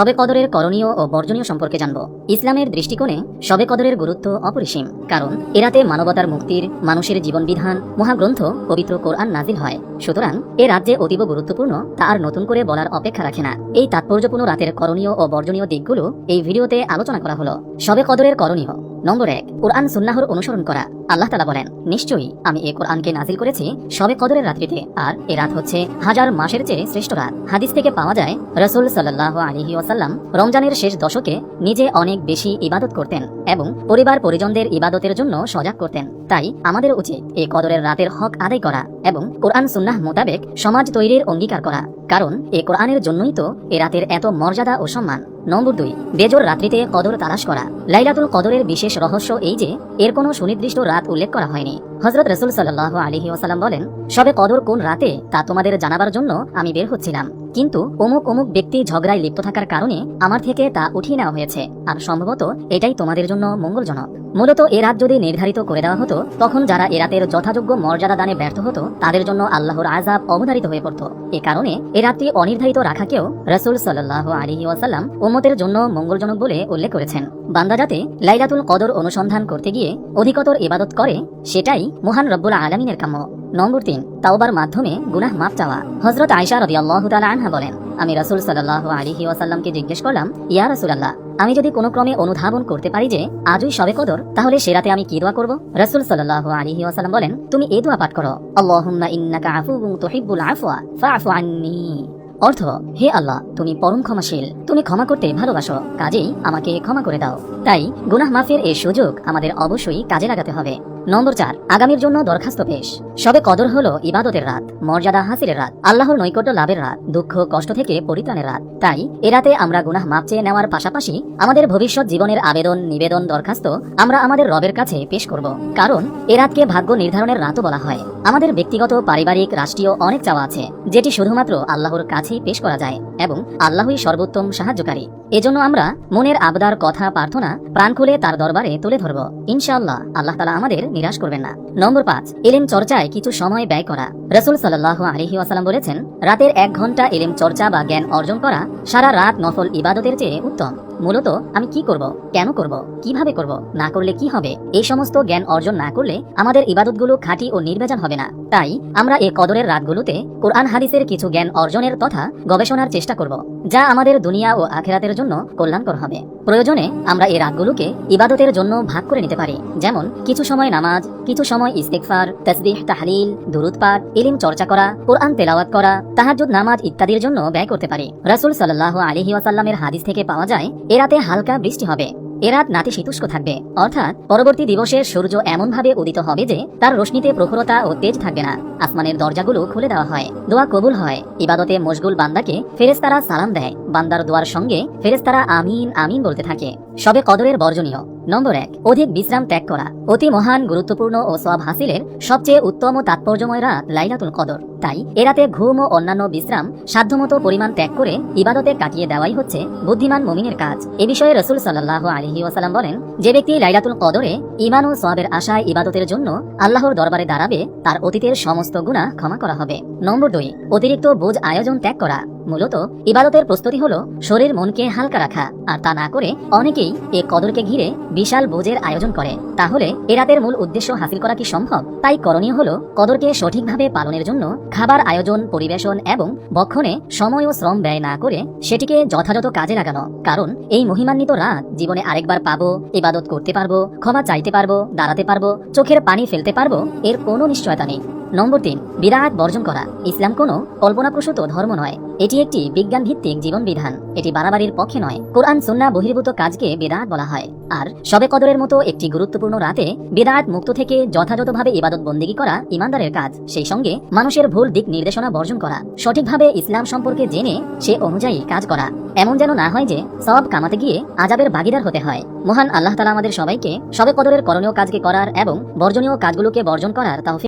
শবে কদরের করণীয় ও বর্জনীয় সম্পর্কে জানব। ইসলামের দৃষ্টিকোণে শবে কদরের গুরুত্ব অপরিসীম, কারণ এরাতে মানবতার মুক্তির, মানুষের জীবন বিধান মহাগ্রন্থ, পবিত্র কোরআন নাজিল হয়। সুতরাং এ রাজ্যে অতীব গুরুত্বপূর্ণ তা আর নতুন করে বলার অপেক্ষা রাখে না। এই তাৎপর্যপূর্ণ রাতের করণীয় ও বর্জনীয় দিকগুলো এই ভিডিওতে আলোচনা করা হলো। শবে কদরের করণীয়, নম্বর এক, কোরআন সুন্নাহর অনুসরণ করা। আল্লাহ তালা বলেন, নিশ্চয়ই আমি এ কোরআনকে নাজিল করেছি সবে কদরের রাত্রিতে, আর এ রাত হচ্ছে হাজার মাসের চেয়ে শ্রেষ্ঠ রাত। হাদিস থেকে পাওয়া যায়, রসুল সাল্লাহ আলহি ওয়াসাল্লাম রমজানের শেষ দশকে নিজে অনেক বেশি ইবাদত করতেন এবং পরিবার পরিজনদের ইবাদতের জন্য সজাগ করতেন। তাই আমাদের উচিত এ কদরের রাতের হক আদায় করা এবং কোরআন সুন্নাহ মোতাবেক সমাজ তৈরির অঙ্গীকার করা, কারণ এ কোরআনের জন্যই তো এ রাতের এত মর্যাদা ও সম্মান। নম্বর দুই, বেজোর রাত্রিতে কদর তালাশ করা। লাইলাতুল কদরের বিশেষ রহস্য এই যে, এর কোনো সুনির্দিষ্ট রাত উল্লেখ করা হয়নি। হজরত রসুল সাল্লাহ আলহি ওসালাম বলেন, সবে কদর কোন রাতে তা তোমাদের জানাবার জন্য আমি বের হচ্ছিলাম। কিন্তু অমুক অমুক ব্যক্তি ঝগড়ায় লিপ্ত থাকার কারণে আমার থেকে তা উঠিয়ে নেওয়া হয়েছে। আর সম্ভবত এটাই তোমাদের জন্য মঙ্গলজনক। মূলত এ রাত যদি নির্ধারিত করে দেওয়া হতো, তখন যারা এ রাতের যথাযোগ্য মর্যাদা দানে ব্যর্থ হতো, তাদের জন্য আল্লাহর আজাব অবধারিত হয়ে পড়ত। এ কারণে এ রাতটি অনির্ধারিত রাখাকেও রসুল সাল্লাহ আলহি ওয়াসাল্লাম উম্মতের জন্য মঙ্গলজনক বলে উল্লেখ করেছেন। বান্দা যাতে লাইলাতুল কদর অনুসন্ধান করতে গিয়ে অধিকতর ইবাদত করে, সেটাই মহান রব্বুল আলমিনের কাম্য। নম্বর তিন, তাওবার মাধ্যমে গুনাহ মাফ চাওয়া। হজরত আয়সা রদি আল্লাহ আনহা বলেন, আমি রাসুল সাল্লাহ আলিহি ওয়াসাল্লামকে জিজ্ঞেস করলাম, ইয়া রাসুলাল্লাহ, আমি যদি কোনো ক্রমে অনুধাবন করতে পারি যে আজই সবে কদর, তাহলে সে রাতে আমি কি দোয়া করব? রাসুল সাল্লাহ আলিহি ওয়াসাল্লাম বলেন, তুমি এই দোয়া পাঠ করো, আল্লাহুম্মা ইন্নাকা আফুউন তুহিব্বুল আফওয়া, ফাআফু আন্নী। অর্থ, হে আল্লাহ, তুমি পরম ক্ষমাশীল, তুমি ক্ষমা করতে ভালোবাসো, কাজেই আমাকে ক্ষমা করে দাও। তাই গুনাহ মাফের এই সুযোগ আমাদের অবশ্যই কাজে লাগাতে হবে। নম্বর চার, আগামীর জন্য দরখাস্ত পেশ। সবে কদর হলো ইবাদতের রাত, মর্যাদা হাসিলের রাত, আল্লাহর নৈকট্য লাভের রাত, দুঃখ, কষ্ট থেকে পরিত্রাণের রাত। তাই, এ রাতে আমরা গুনাহ মাপ চেয়ে নেওয়ার পাশাপাশি আমাদের ভবিষ্যৎ জীবনের আবেদন, নিবেদন, দরখাস্ত আমরা আমাদের রবের কাছে পেশ করব। কারণ, এ রাতকে ভাগ্য নির্ধারণের রাতও বলা হয়। আমাদের ব্যক্তিগত, পারিবারিক, রাষ্ট্রীয় অনেক চাওয়া আছে, যেটি শুধুমাত্র আল্লাহর কাছেই পেশ করা যায় এবং আল্লাহই সর্বোত্তম সাহায্যকারী। এজন্য আমরা মনের আবদার, কথা, প্রার্থনা, প্রাণ খুলে তার দরবারে তুলে ধরব। ইনশাআল্লাহ, আল্লাহ তালা আমাদের নিরাশ করবেন না। নম্বর পাঁচ, এলেম চর্চায় কিছু সময় ব্যয় করা। রসুল সাল্লাহ আলহি আসালাম বলেছেন, রাতের এক ঘণ্টা এলেম চর্চা বা জ্ঞান অর্জন করা সারা রাত নফল ইবাদতের চেয়ে উত্তম। মূলত, আমি কি করব? কেন করব? কীভাবে করব? না করলে কি হবে? এই সমস্ত জ্ঞান অর্জন না করলে আমাদের ইবাদতগুলো খাঁটি ও নির্ভেজাল হবে না। তাই আমরা এই কদরের রাতগুলোতে কোরআন হাদিসের কিছু জ্ঞান অর্জনের তথা গবেষণার চেষ্টা করব, যা আমাদের দুনিয়া ও আখেরাতের জন্য কল্যাণকর হবে। প্রয়োজনে আমরা এই রাতগুলোকে ইবাদতের জন্য ভাগ করে নিতে পারি, যেমন কিছু সময় নামাজ, কিছু সময় ইস্তেকফার তসবিহ, তাহলিল, দুরুদ পাঠ ইলিম চর্চা করা, কোরআন তেলাওয়াত করা তাহাজুদ নামাজ ইত্যাদির জন্য ব্যয় করতে পারি। রাসূল সাল্লাহ আলাইহি ওয়াসাল্লামের হাদিস থেকে পাওয়া যায়, এ রাতে হালকা বৃষ্টি হবে। এরাত নাতিশীতুষ্ক থাকবে। অর্থাৎ পরবর্তী দিবসে সূর্য এমনভাবে উদিত হবে যে, তার রশ্মিতে প্রখরতা ও তেজ থাকবে না। আসমানের দরজাগুলো খুলে দেওয়া হয়। দোয়া কবুল হয়। ইবাদতে মশগুল বান্দাকে ফেরেস্তারা সালাম দেয়। বান্দার দোয়ার সঙ্গে ফেরেস্তারা আমিন আমিন বলতে থাকে। সবে কদরের বর্জনীয়। নম্বর এক, অধিক বিশ্রাম ত্যাগ করা। অতি মহান, গুরুত্বপূর্ণ ও সব হাসিলের সবচেয়ে উত্তম ও তাৎপর্যময় রাত লাইলাতুল কদর। তাই এরাতে ঘুম ও অন্যান্য বিশ্রাম সাধ্যমতো পরিমাণ ত্যাগ করে ইবাদতে কাটিয়ে দেওয়াই হচ্ছে বুদ্ধিমান মমিনের কাজ। এ বিষয়ে রসুল সাল্লাহ আলহি ওয়াসালাম বলেন, যে ব্যক্তি লাইলাতুল কদরে ইমান ও সবের আশায় ইবাদতের জন্য আল্লাহর দরবারে দাঁড়াবে, তার অতীতের সমস্ত গুণা ক্ষমা করা হবে। নম্বর দুই, অতিরিক্ত বোঝ আয়োজন ত্যাগ করা। মূলত ইবাদতের প্রস্তুতি হলো শরীর মনকে হালকা রাখা, আর তা না করে অনেকেই এ কদরকে ঘিরে বিশাল বোঝের আয়োজন করে। তাহলে এ রাতের মূল উদ্দেশ্য হাসিল করা কি সম্ভব? তাই করণীয় হলো কদরকে সঠিকভাবে পালনের জন্য খাবার আয়োজন, পরিবেশন এবং বক্ষণে সময় ও শ্রম ব্যয় না করে সেটিকে যথাযথ কাজে লাগানো। কারণ এই মহিমান্বিত রাত জীবনে আরেকবার পাবো, ইবাদত করতে পারব, ক্ষমা চাইতে পারব, দাঁড়াতে পারব, চোখের পানি ফেলতে পারব, এর কোনো নিশ্চয়তা নেই। নম্বর তিন, বিরাট বর্জন করা। ইসলাম কোনো কল্পনাপ্রসূত ধর্ম নয়। এটি একটি বিজ্ঞান ভিত্তিক জীবন বিধান এটি বাড়াবাড়ির পক্ষে নয়। কোরআন, সুন্না, বহির্ভূত কাজকে বেদাত বলা হয়। আর সবে কদরের মতো একটি গুরুত্বপূর্ণ রাতে বেদাত মুক্ত থেকে যথাযথভাবে ইবাদত বন্দিগি করা ইমানদারের কাজ। সেই সঙ্গে মানুষের ভুল দিক নির্দেশনা বর্জন করা। সঠিকভাবে ইসলাম সম্পর্কে জেনে সে অনুযায়ী কাজ করা। এমন যেন না হয় যে সব কামাতে গিয়ে আজাবের ভাগিদার হতে হয়। মহান আল্লাহ তালা আমাদের সবাইকে সবে কদরের করণীয় কাজকে করার এবং বর্জনীয় কাজগুলোকে বর্জন করার তাহফিক